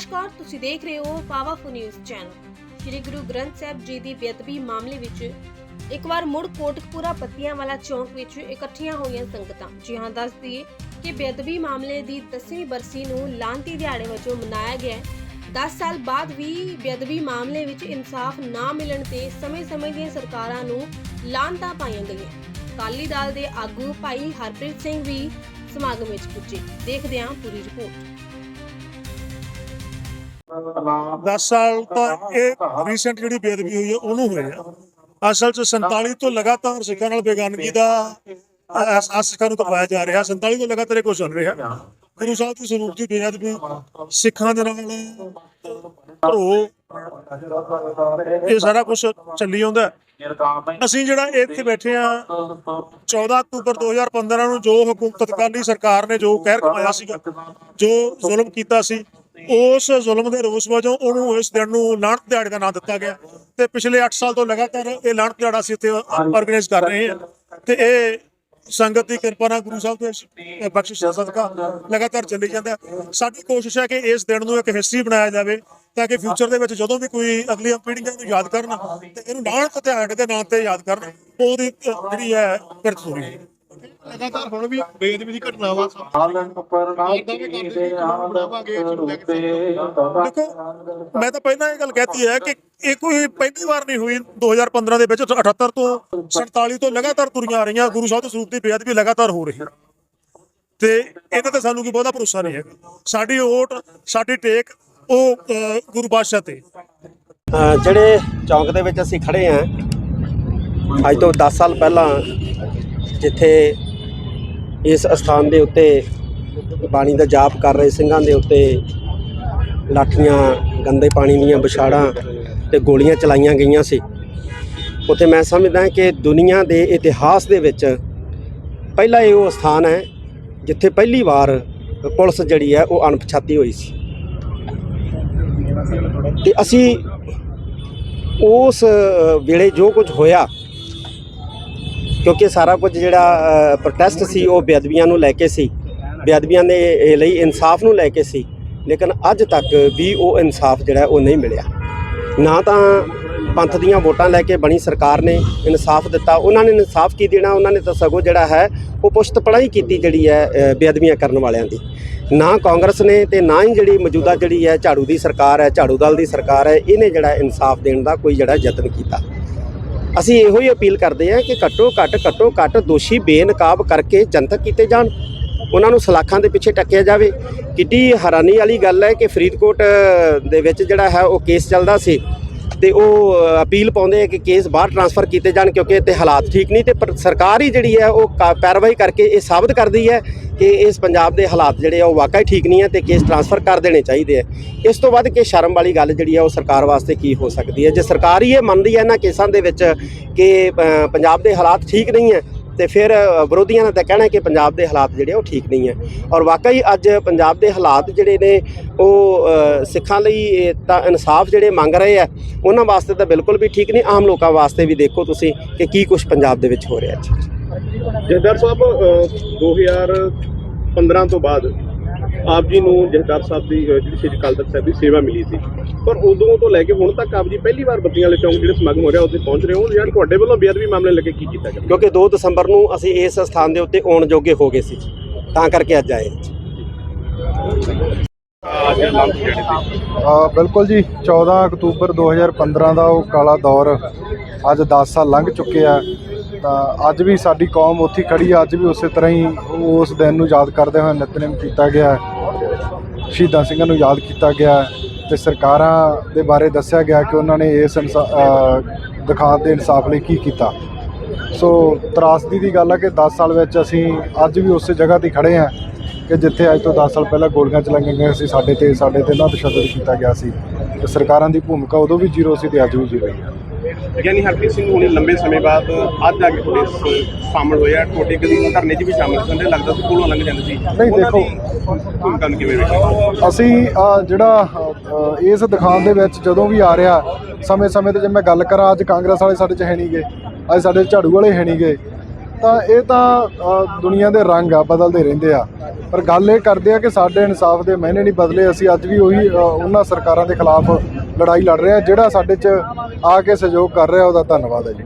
ਨਮਸਕਾਰ, ਤੁਸੀਂ ਦੇਖ ਰਹੇ ਹੋ powerful news channel Shri Guru Granth Sahib ji ਦੀ ਬੇਅਦਬੀ ਮਾਮਲੇ ਵਿੱਚ ਇੱਕ ਵਾਰ ਮੁੜ ਕੋਟਕਪੂਰਾ ਪੱਤੀਆਂ ਚੌਂਕ ਵਿੱਚ ਇਕੱਠੀਆਂ ਹੋਈਆਂ ਸੰਗਤਾਂ। ਜੀ ਹਾਂ, ਦੱਸ ਦਈਏ ਕਿ ਬੇਅਦਬੀ ਮਾਮਲੇ ਦੀ 10ਵੀਂ ਬਰਸੀ ਨੂੰ ਲਾਂਤੀ ਦਿਹਾੜੇ ਵਜੋਂ ਮਨਾਇਆ ਗਿਆ ਹੈ। 10 ਸਾਲ ਬਾਅਦ ਵੀ ਬੇਅਦਬੀ ਮਾਮਲੇ ਵਿੱਚ ਇਨਸਾਫ ਨਾ ਮਿਲਣ ਤੇ ਸਮੇਂ-ਸਮੇਂ ਦੀਆਂ ਸਰਕਾਰਾਂ ਨੂੰ ਲਾਂਤਾਂ ਪਾਈਆਂ ਗਈਆਂ। ਅਕਾਲੀ ਦਲ ਦੇ ਆਗੂ ਭਾਈ ਹਰਪ੍ਰੀਤ ਸਿੰਘ ਵੀ ਸਮਾਗਮ ਵਿੱਚ ਪੁੱਜੇ। ਦੇਖਦੇ ਹਾਂ ਪੂਰੀ ਰਿਪੋਰਟ। 10 ਸਾਲ ਤਾਂ ਇਹ ਰੀਸੈਂਟ ਜਿਹੜੀ ਬੇਅਦਬੀ ਹੋਈ ਹੈ, ਉਹਨੂੰ ਹੋਏ ਆ ਅਸਲ ਚ 47 ਤੋਂ ਲਗਾਤਾਰ ਸਿੱਖਾਂ ਨਾਲ ਬੇਗਾਨਗੀ ਦਾ ਅਹਿਸਾਸ ਸਿੱਖਾਂ ਨੂੰ ਕਰਵਾਇਆ ਜਾ ਰਿਹਾ। 47 ਤੋਂ ਲਗਾਤਾਰ ਇਹ ਕੁਝ ਚੱਲ ਰਿਹਾ। ਗੁਰੂ ਸਾਹਿਬ ਦੀ ਸਰੂਪ ਦੀ ਬੇਅਦਬੀ ਸਿੱਖਾਂ ਦੇ ਨਾਲ ਧਰੋ ਇਹ ਸਾਰਾ ਕੁਝ ਚੱਲੀ ਆਉਂਦਾ ਅਸੀਂ ਜਿਹੜਾ ਇੱਥੇ ਬੈਠੇ ਆ 14 ਅਕਤੂਬਰ 2015 ਨੂੰ ਜੋ ਹਕੂਮਤ ਤਤਕਾਲੀ ਸਰਕਾਰ ਨੇ, ਜੋ ਕਹਿਰ ਕਮਾਇਆ ਸੀਗਾ, ਜੋ ਜ਼ੁਲਮ ਕੀਤਾ ਸੀ ਉਸ ਜ਼ੁਲਮ ਦੇ ਰੋਸ ਵਜੋਂ ਉਹਨੂੰ ਇਸ ਦਿਨ ਨੂੰ ਲਾਹਣਤ ਦਿਹਾੜੇ ਦਾ ਨਾਮ ਦਿੱਤਾ ਗਿਆ ਤੇ ਪਿਛਲੇ 8 ਸਾਲ ਤੋਂ ਲਗਾਤਾਰ ਇਹ ਲਾਹਣਤ ਦਿਹਾੜਾ ਅਸੀਂ ਇੱਥੇ ਆਰਗੇਨਾਈਜ਼ ਕਰ ਰਹੇ ਹਾਂ ਤੇ ਇਹ ਸੰਗਤ ਦੀ ਕਿਰਪਾ ਨਾਲ ਗੁਰੂ ਸਾਹਿਬ ਦੇ ਬਖਸ਼ਿਸ਼ ਸਦਕਾ ਲਗਾਤਾਰ ਚੱਲੀ ਜਾਂਦਾ ਸਾਡੀ ਕੋਸ਼ਿਸ਼ ਹੈ ਕਿ ਇਸ ਦਿਨ ਨੂੰ ਇੱਕ ਹਿਸਟਰੀ ਬਣਾਇਆ ਜਾਵੇ ਤਾਂ ਕਿ ਫਿਊਚਰ ਦੇ ਵਿੱਚ ਜਦੋਂ ਵੀ ਕੋਈ ਅਗਲੀਆਂ ਪੀੜ੍ਹੀਆਂ ਨੂੰ ਯਾਦ ਕਰਨ ਤੇ ਇਹਨੂੰ ਲਾਹਣਤ ਦਿਹਾੜੇ ਦੇ ਨਾਂ ਤੇ ਯਾਦ ਕਰਨ, ਉਹਦੀ ਜਿਹੜੀ ਹੈ ਕਿਰਤ ਹੋਵੇ। ਲਗਾਤਾਰ ਹੁਣ ਵੀ ਬੇਅਦਬੀ ਦੀ ਘਟਨਾਵਾਂ ਸਾਹਮਣੇ ਦੇਖੋ ਮੈਂ ਤਾਂ ਪਹਿਲਾਂ ਇਹ ਗੱਲ ਕਹਿਤੀ ਹੈ ਕਿ ਇਹ ਕੋਈ ਪਹਿਲੀ ਵਾਰ ਨਹੀਂ ਹੋਈ। 2015 ਦੇ ਵਿੱਚ 78 ਤੋਂ 47 ਤੋਂ ਲਗਾਤਾਰ ਤੁਰੀਆਂ ਆ ਰਹੀਆਂ। ਗੁਰੂ ਸਾਹਿਬ ਦੇ ਸਰੂਪ ਦੀ ਬੇਅਦਬੀ ਲਗਾਤਾਰ ਹੋ ਰਹੀ ਹੈ। ਤੇ ਇਹਨਾਂ ਤੇ ਸਾਨੂੰ ਕੋਈ ਬਹੁਤਾ ਭਰੋਸਾ ਨਹੀਂ ਹੈ ਸਾਡੀ ਓਟ ਸਾਡੀ ਟੇਕ ਉਹ ਗੁਰੂ ਬਾਦਸ਼ਾਹ ਤੇ। ਜਿਹੜੇ ਚੌਂਕ ਦੇ ਵਿੱਚ ਅਸੀਂ ਖੜੇ ਆਂ ਅੱਜ ਤੋਂ 10 ਸਾਲ ਪਹਿਲਾਂ ਜਿੱਥੇ ਇਸ ਅਸਥਾਨ ਦੇ ਉੱਤੇ ਬਾਣੀ ਦਾ ਜਾਪ ਕਰ ਰਹੇ ਸਿੰਘਾਂ ਦੇ ਉੱਤੇ ਲਾਠੀਆਂ, ਗੰਦੇ ਪਾਣੀ ਦੀਆਂ ਵਿਛਾੜਾਂ ਤੇ ਗੋਲੀਆਂ ਚਲਾਈਆਂ ਗਈਆਂ ਸੀ। ਉੱਥੇ ਮੈਂ ਸਮਝਦਾ ਕਿ ਦੁਨੀਆ ਦੇ ਇਤਿਹਾਸ ਦੇ ਵਿੱਚ ਪਹਿਲਾ ਇਹ ਉਹ ਸਥਾਨ ਹੈ ਜਿੱਥੇ ਪਹਿਲੀ ਵਾਰ ਪੁਲਿਸ ਜਿਹੜੀ ਹੈ ਉਹ ਅਣਪਛਾਤੀ ਹੋਈ ਸੀ। ਤੇ ਅਸੀਂ ਉਸ ਵੇਲੇ ਜੋ ਕੁਝ ਹੋਇਆ ਕਿਉਂਕਿ ਸਾਰਾ ਕੁਝ ਜਿਹੜਾ ਪ੍ਰੋਟੈਸਟ ਸੀ, ਉਹ ਬੇਅਦਬੀਆਂ ਨੂੰ ਲੈ ਕੇ ਸੀ। ਬੇਅਦਬੀਆਂ ਦੇ ਲਈ ਇਨਸਾਫ ਨੂੰ ਲੈ ਕੇ ਸੀ। ਲੇਕਿਨ ਅੱਜ ਤੱਕ ਵੀ ਉਹ ਇਨਸਾਫ ਜਿਹੜਾ, ਉਹ ਨਹੀਂ ਮਿਲਿਆ। ਨਾ ਤਾਂ ਪੰਥ ਦੀਆਂ ਵੋਟਾਂ ਲੈ ਕੇ ਬਣੀ ਸਰਕਾਰ ਨੇ ਇਨਸਾਫ ਦਿੱਤਾ। ਉਹਨਾਂ ਨੇ ਇਨਸਾਫ ਕੀ ਦੇਣਾ? ਉਹਨਾਂ ਨੇ ਤਾਂ ਸਗੋਂ ਜਿਹੜਾ ਹੈ, ਉਹ ਪੁਸ਼ਤ ਪੜਾਈ ਕੀਤੀ ਜਿਹੜੀ ਹੈ ਬੇਅਦਬੀਆਂ ਕਰਨ ਵਾਲਿਆਂ ਦੀ। ਨਾ ਕਾਂਗਰਸ ਨੇ ਤੇ ਨਾ ਹੀ ਜਿਹੜੀ ਮੌਜੂਦਾ ਜਿਹੜੀ ਹੈ ਝਾੜੂ ਦੀ ਸਰਕਾਰ ਹੈ, ਝਾੜੂ ਦਲ ਦੀ ਸਰਕਾਰ ਹੈ, ਇਹਨੇ ਜਿਹੜਾ ਇਨਸਾਫ ਦੇਣ ਦਾ ਕੋਈ ਜਿਹੜਾ ਯਤਨ ਕੀਤਾ। ਅਸੀਂ ਇਹੋ ਹੀ ਅਪੀਲ ਕਰਦੇ ਹਾਂ ਕਿ ਘੱਟੋ ਘੱਟ ਘੱਟੋ ਘੱਟ ਦੋਸ਼ੀ ਬੇਨਕਾਬ ਕਰਕੇ ਜਨਤਕ ਕੀਤੇ ਜਾਣ। ਉਹਨਾਂ ਨੂੰ ਸਲਾਖਾਂ ਦੇ ਪਿੱਛੇ ਟੱਕਿਆ ਜਾਵੇ। ਕਿੱਡੀ ਹੈਰਾਨੀ ਵਾਲੀ ਗੱਲ ਹੈ ਕਿ ਫਰੀਦਕੋਟ ਦੇ ਵਿੱਚ ਜਿਹੜਾ ਹੈ ਉਹ ਕੇਸ ਚੱਲਦਾ ਸੀ ਤੇ ਉਹ ਅਪੀਲ ਪਾਉਂਦੇ ਆ ਕਿ ਕੇਸ ਬਾਹਰ ਟਰਾਂਸਫਰ ਕੀਤੇ ਜਾਣ ਕਿਉਂਕਿ ਇੱਥੇ ਹਾਲਾਤ ਠੀਕ ਨਹੀਂ ਤੇ ਪਰ ਸਰਕਾਰ ਹੀ ਜਿਹੜੀ ਹੈ ਉਹ ਕਾ- ਪੈਰਵਾਈ ਕਰਕੇ ਇਹ ਸਾਬਤ ਕਰਦੀ ਹੈ ਕਿ ਇਸ ਪੰਜਾਬ ਦੇ ਹਾਲਾਤ ਜਿਹੜੇ ਆ ਉਹ ਵਾਕਈ ਠੀਕ ਨਹੀਂ ਹੈ ਤੇ ਕੇਸ ਟਰਾਂਸਫਰ ਕਰ ਦੇਣੇ ਚਾਹੀਦੇ ਆ। ਇਸ ਤੋਂ ਵੱਧ ਕਿ ਸ਼ਰਮ ਵਾਲੀ ਗੱਲ ਜਿਹੜੀ ਆ ਉਹ ਸਰਕਾਰ ਵਾਸਤੇ ਕੀ ਹੋ ਸਕਦੀ ਹੈ? ਜੇ ਸਰਕਾਰ ਹੀ ਇਹ ਮੰਨਦੀ ਹੈ ਇਹਨਾਂ ਕੇਸਾਂ ਦੇ ਵਿੱਚ ਕਿ ਪੰਜਾਬ ਦੇ ਹਾਲਾਤ ਠੀਕ ਨਹੀਂ ਹੈ, ਤੇ ਫਿਰ ਵਿਰੋਧੀਆਂ ਦਾ ਤਾਂ ਕਹਿਣਾ ਕਿ ਪੰਜਾਬ ਦੇ ਹਾਲਾਤ ਜਿਹੜੇ ਆ ਉਹ ਠੀਕ ਨਹੀਂ ਹੈ। ਔਰ ਵਾਕਈ ਅੱਜ ਪੰਜਾਬ ਦੇ ਹਾਲਾਤ ਜਿਹੜੇ ਨੇ ਉਹ ਸਿੱਖਾਂ ਲਈ ਤਾਂ ਇਨਸਾਫ ਜਿਹੜੇ ਮੰਗ ਰਹੇ ਆ, ਉਹਨਾਂ ਵਾਸਤੇ ਤਾਂ ਬਿਲਕੁਲ ਵੀ ਠੀਕ ਨਹੀਂ। ਆਮ ਲੋਕਾਂ ਵਾਸਤੇ ਵੀ ਦੇਖੋ ਤੁਸੀਂ ਕਿ ਕੀ ਕੁਝ ਪੰਜਾਬ ਦੇ ਵਿੱਚ ਹੋ ਰਿਹਾ ਅੱਜ ਜਹਦਾਰ ਸਾਹਿਬ ਅ, 2015 ਤੋਂ ਬਾਅਦ ਆਪ ਜੀ ਨੂੰ ਜਹਦਾਰ ਸਾਹਿਬ ਦੀ ਜਿਹੜੀ ਸ਼੍ਰੀ ਅਕਾਲ ਤਖਤ ਸਾਹਿਬ ਦੀ ਸੇਵਾ ਮਿਲੀ ਸੀ। ਪਰ ਉਦੋਂ ਤੋਂ ਲੈ ਕੇ ਹੁਣ ਤੱਕ ਆਪ ਜੀ ਪਹਿਲੀ ਵਾਰ ਬੱਤੀਆਂ ਵਾਲੇ ਚੌਂਕ ਜਿਹੜੇ ਸਮਾਗਮ ਹੋ ਰਿਹਾ ਉੱਥੇ ਪਹੁੰਚ ਰਹੇ ਹੋ ਜਾਂ ਤੁਹਾਡੇ ਵੱਲੋਂ ਬੇਅਦਬੀ ਮਾਮਲੇ ਲੈ ਕੇ ਕੀ ਕੀਤਾ ਗਿਆ? ਕਿਉਂਕਿ 2 ਦਸੰਬਰ ਨੂੰ ਅਸੀਂ ਇਸ ਸਥਾਨ ਦੇ ਉੱਤੇ ਆਉਣ ਜੋਗੇ ਹੋ ਗਏ ਸੀ ਤਾਂ ਕਰਕੇ ਅੱਜ ਆਏ ਬਿਲਕੁਲ ਜੀ 14 ਅਕਤੂਬਰ 2015 ਦਾ ਉਹ ਕਾਲਾ ਦੌਰ ਅੱਜ 10 ਸਾਲ ਲੰਘ ਚੁੱਕੇ ਆ। ਤਾਂ ਅੱਜ ਵੀ ਸਾਡੀ ਕੌਮ ਉੱਥੇ ਖੜੀ ਅੱਜ ਵੀ ਉਸੇ ਤਰ੍ਹਾਂ ਹੀ ਉਸ ਦਿਨ ਨੂੰ ਯਾਦ ਕਰਦੇ ਹੋਏ ਨਿਤਨੇਮ ਕੀਤਾ ਗਿਆ ਸ਼ਹੀਦਾਂ ਸਿੰਘਾਂ ਨੂੰ ਯਾਦ ਕੀਤਾ ਗਿਆ ਤੇ ਸਰਕਾਰਾਂ ਦੇ ਬਾਰੇ ਦੱਸਿਆ ਗਿਆ ਕਿ ਉਹਨਾਂ ਨੇ ਇਸ ਇਨਸਾ- ਅ, ਦੇ ਇਨਸਾਫ ਲਈ ਕੀ ਕੀਤਾ। ਸੋ ਤਰਾਸਦੀ ਦੀ ਗੱਲ ਹੈ ਕਿ 10 ਸਾਲ ਵਿੱਚ ਅਸੀਂ ਅੱਜ ਵੀ ਉਸੇ ਜਗ੍ਹਾ ਤੇ ਖੜੇ ਆ ਕਿ ਜਿੱਥੇ ਅੱਜ ਤੋਂ 10 ਸਾਲ ਪਹਿਲਾਂ ਗੋਲੀਆਂ ਚਲਾਈਆਂ ਗਈਆਂ ਸੀ ਸਾਡੇ ਤੇ ਸਾਡੇ ਤੇ ਨਾ ਤਸ਼ੱਦਦ ਕੀਤਾ ਗਿਆ ਸੀ। ਤੇ ਸਰਕਾਰਾਂ ਦੀ ਭੂਮਿਕਾ ਉਦੋਂ ਵੀ ਜ਼ੀਰੋ ਸੀ ਤੇ ਅੱਜ ਵੀ ਜ਼ੀਰੋ ਹੈ ਗਿਆਨੀ ਹਰਪ੍ਰੀਤ ਸਿੰਘ ਹੁਣੇ ਲੰਬੇ ਸਮੇਂ ਬਾਅਦ ਅੱਜ ਆ ਕੇ ਪੁਲਿਸ ਸ਼ਾਮਲ ਹੋਇਆ ਟੋਟੇ ਕਦੀ ਧਰਨੇ 'ਚ ਵੀ ਸ਼ਾਮਲ ਸਨ ਤੇ ਲੱਗਦਾ ਸੀ ਕੋਲੋਂ ਲੰਘ ਜਾਂਦੇ ਸੀ। ਨਹੀਂ ਦੇਖੋ। ਭੂਮਿਕਾ ਕਿਵੇਂ ਵੇਖੀ ਅਸੀਂ ਜਿਹੜਾ ਇਸ ਦੁਕਾਨ ਦੇ ਵਿੱਚ ਜਦੋਂ ਵੀ ਆ ਰਿਹਾ ਸਮੇਂ-ਸਮੇਂ ਤੇ ਜੇ ਮੈਂ ਗੱਲ ਕਰਾਂ ਅੱਜ ਕਾਂਗਰਸ ਵਾਲੇ ਸਾਡੇ 'ਚ ਹੈ ਨਹੀਂਗੇ ਅੱਜ ਸਾਡੇ ਝਾੜੂ ਵਾਲੇ ਹੈ ਨਹੀਂਗੇ ਤਾਂ ਇਹ ਤਾਂ ਦੁਨੀਆ ਦੇ ਰੰਗ ਆ ਬਦਲਦੇ ਰਹਿੰਦੇ ਆ। ਪਰ ਗੱਲ ਇਹ ਕਰਦੇ ਆ ਕਿ ਸਾਡੇ ਇਨਸਾਫ ਦੇ ਮਹਿਨੇ ਨਹੀਂ ਬਦਲੇ ਅਸੀਂ ਅੱਜ ਵੀ ਉਹੀ ਉਹਨਾਂ ਸਰਕਾਰਾਂ ਦੇ ਖਿਲਾਫ ਲੜਾਈ ਲੜ ਰਿਹਾ ਜਿਹੜਾ ਸਾਡੇ 'ਚ ਆ ਕੇ ਸਹਿਯੋਗ ਕਰ ਰਿਹਾ, ਉਹਦਾ ਧੰਨਵਾਦ ਹੈ ਜੀ।